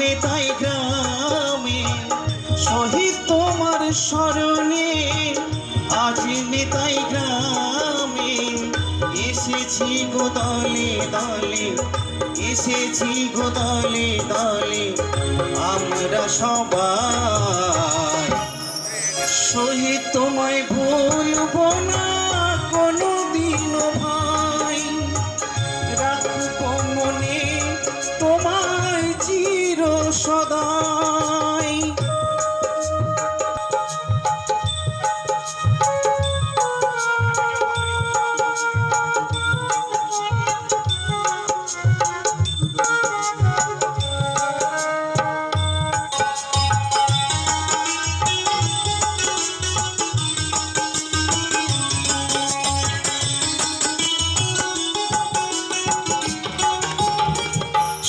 নেতাই গ্রামে, শহীদ তোমার স্মরণে, আজ নেতাই গ্রামে এসেছি গো দলে, এসেছি গো দলে দলে, আমরা সবাই। শহীদ তোমায়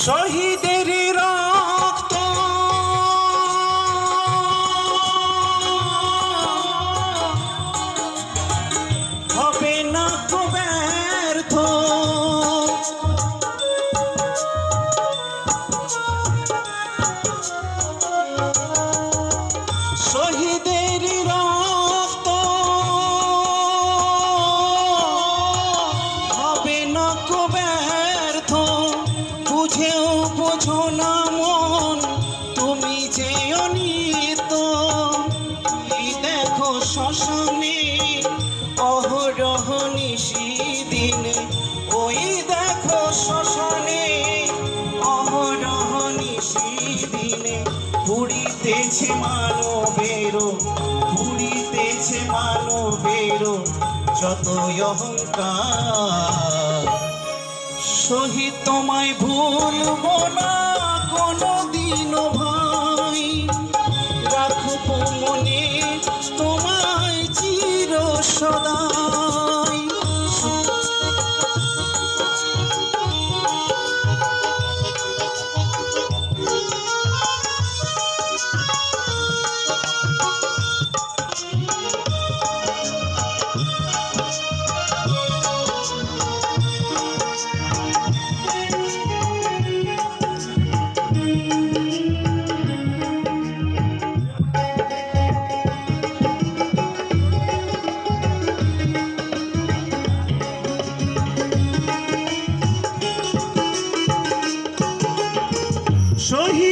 শহীদের অহরহ নিশিদিনে ওই দেখো শ্মশানে অহরহ নিশিদিনে পুরিতেছে মানবের পুরিতেছে মানবের যত অহংকার। শহীদ তোমায় ভুলবো না কোনো দিন ভাই। রাখব মনে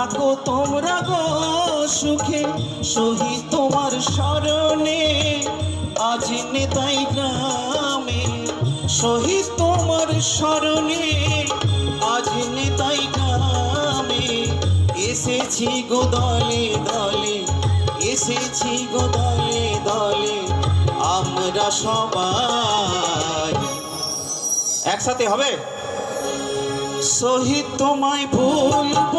থাকো তোমরা গো সুখে, শহীদ তোমার স্মরণে। আজ নেতাই গ্রামে, শহীদ তোমার স্মরণে। আজ নেতাই গ্রামে, এসেছি গো দলে দলে, এসেছি গো দলে দলে। আমরা সবাই একসাথে হবে? শহীদ তোমায় ভুলবো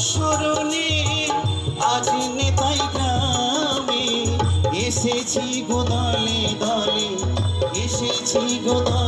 স্মরণে আজ নেতাই গ্রামে এসেছি গোদালে দলে এসেছি গো